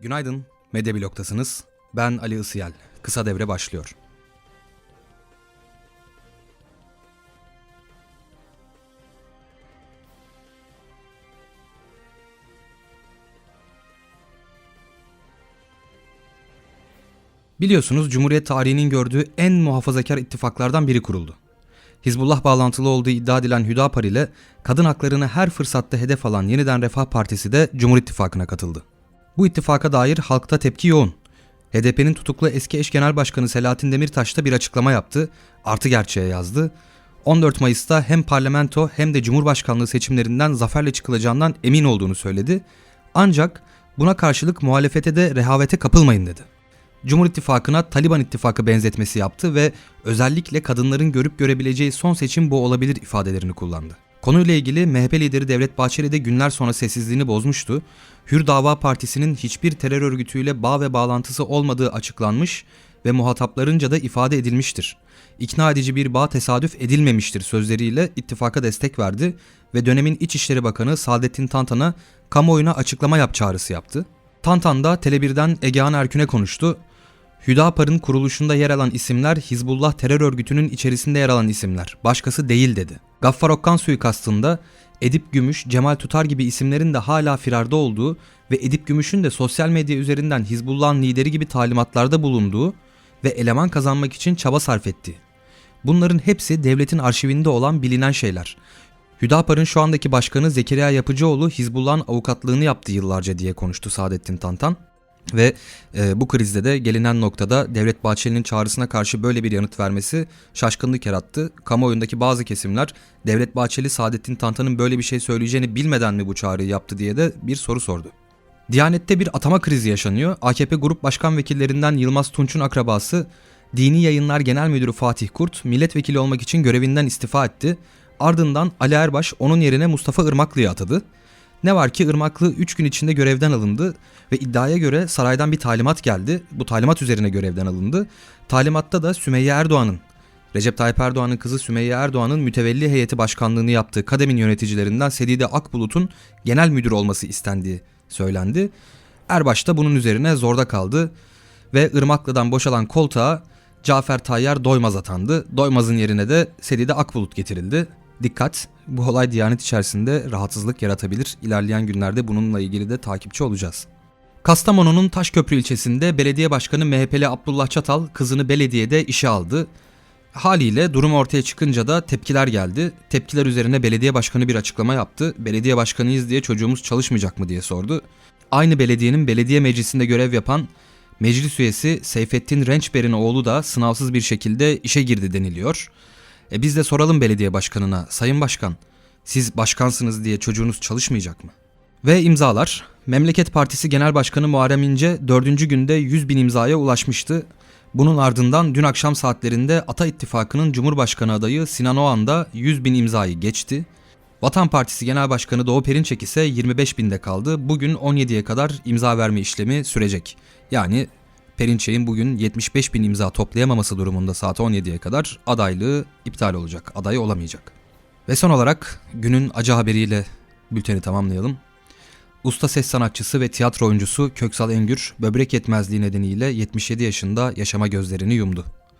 Günaydın, Medya Blok'tasınız. Ben Ali Isıyal. Kısa devre başlıyor. Biliyorsunuz Cumhuriyet tarihinin gördüğü en muhafazakar ittifaklardan biri kuruldu. Hizbullah bağlantılı olduğu iddia edilen Hüdapar ile kadın haklarını her fırsatta hedef alan Yeniden Refah Partisi de Cumhur İttifakı'na katıldı. Bu ittifaka dair halkta tepki yoğun. HDP'nin tutuklu eski eş genel başkanı Selahattin Demirtaş da bir açıklama yaptı, artı gerçeğe yazdı. 14 Mayıs'ta hem parlamento hem de Cumhurbaşkanlığı seçimlerinden zaferle çıkılacağından emin olduğunu söyledi. Ancak buna karşılık muhalefete de rehavete kapılmayın dedi. Cumhur İttifakı'na Taliban İttifakı benzetmesi yaptı ve özellikle kadınların görüp görebileceği son seçim bu olabilir ifadelerini kullandı. Konuyla ilgili MHP lideri Devlet Bahçeli de günler sonra sessizliğini bozmuştu. Hür Dava Partisi'nin hiçbir terör örgütüyle bağ ve bağlantısı olmadığı açıklanmış ve muhataplarınca da ifade edilmiştir. İkna edici bir bağ tesadüf edilmemiştir sözleriyle ittifaka destek verdi ve dönemin İçişleri Bakanı Saadettin Tantan'a kamuoyuna açıklama yap çağrısı yaptı. Tantan da Tele1'den Egehan Erkün'e konuştu. Hüdapar'ın kuruluşunda yer alan isimler Hizbullah terör örgütünün içerisinde yer alan isimler. Başkası değil dedi. Gaffar Okkan suikastında Edip Gümüş, Cemal Tutar gibi isimlerin de hala firarda olduğu ve Edip Gümüş'ün de sosyal medya üzerinden Hizbullah'ın lideri gibi talimatlarda bulunduğu ve eleman kazanmak için çaba sarf ettiği. Bunların hepsi devletin arşivinde olan bilinen şeyler. Hüdapar'ın şu andaki başkanı Zekeriya Yapıcıoğlu Hizbullah'ın avukatlığını yaptı yıllarca diye konuştu Saadettin Tantan. Ve e, bu krizde de gelinen noktada Devlet Bahçeli'nin çağrısına karşı böyle bir yanıt vermesi şaşkınlık yarattı. Kamuoyundaki bazı kesimler Devlet Bahçeli Saadettin Tantan'ın böyle bir şey söyleyeceğini bilmeden mi bu çağrıyı yaptı diye de bir soru sordu. Diyanette bir atama krizi yaşanıyor. AKP Grup Başkan Vekillerinden Yılmaz Tunç'un akrabası Dini Yayınlar Genel Müdürü Fatih Kurt milletvekili olmak için görevinden istifa etti. Ardından Ali Erbaş onun yerine Mustafa Irmaklı'yı atadı. Ne var ki Irmaklı 3 gün içinde görevden alındı ve iddiaya göre saraydan bir talimat geldi. Bu talimat üzerine görevden alındı. Talimatta da Sümeyye Erdoğan'ın, Recep Tayyip Erdoğan'ın kızı Sümeyye Erdoğan'ın mütevelli heyeti başkanlığını yaptığı kademin yöneticilerinden Sedide Akbulut'un genel müdür olması istendiği söylendi. Erbaş da bunun üzerine zorda kaldı ve Irmaklı'dan boşalan koltuğa Cafer Tayyar Doymaz atandı. Doymaz'ın yerine de Sedide Akbulut getirildi. Dikkat! Bu olay Diyanet içerisinde rahatsızlık yaratabilir. İlerleyen günlerde bununla ilgili de takipçi olacağız. Kastamonu'nun Taşköprü ilçesinde belediye başkanı MHP'li Abdullah Çatal kızını belediyede işe aldı. Haliyle durum ortaya çıkınca da tepkiler geldi. Tepkiler üzerine belediye başkanı bir açıklama yaptı. Belediye başkanıyız diye çocuğumuz çalışmayacak mı diye sordu. Aynı belediyenin belediye meclisinde görev yapan meclis üyesi Seyfettin Rençber'in oğlu da sınavsız bir şekilde işe girdi deniliyor. E biz de soralım belediye başkanına, sayın başkan siz başkansınız diye çocuğunuz çalışmayacak mı? Ve imzalar. Memleket Partisi Genel Başkanı Muharrem İnce 4. günde 100 bin imzaya ulaşmıştı. Bunun ardından dün akşam saatlerinde Ata İttifakı'nın Cumhurbaşkanı adayı Sinan Oğan da 100 bin imzayı geçti. Vatan Partisi Genel Başkanı Doğu Perinçek ise 25 binde kaldı. Bugün 17'ye kadar imza verme işlemi sürecek. Yani Perinçek'in bugün 75 bin imza toplayamaması durumunda saat 17'ye kadar adaylığı iptal olacak. Aday olamayacak. Ve son olarak günün acı haberiyle bülteni tamamlayalım. Usta ses sanatçısı ve tiyatro oyuncusu Köksal Engür böbrek yetmezliği nedeniyle 77 yaşında yaşama gözlerini yumdu.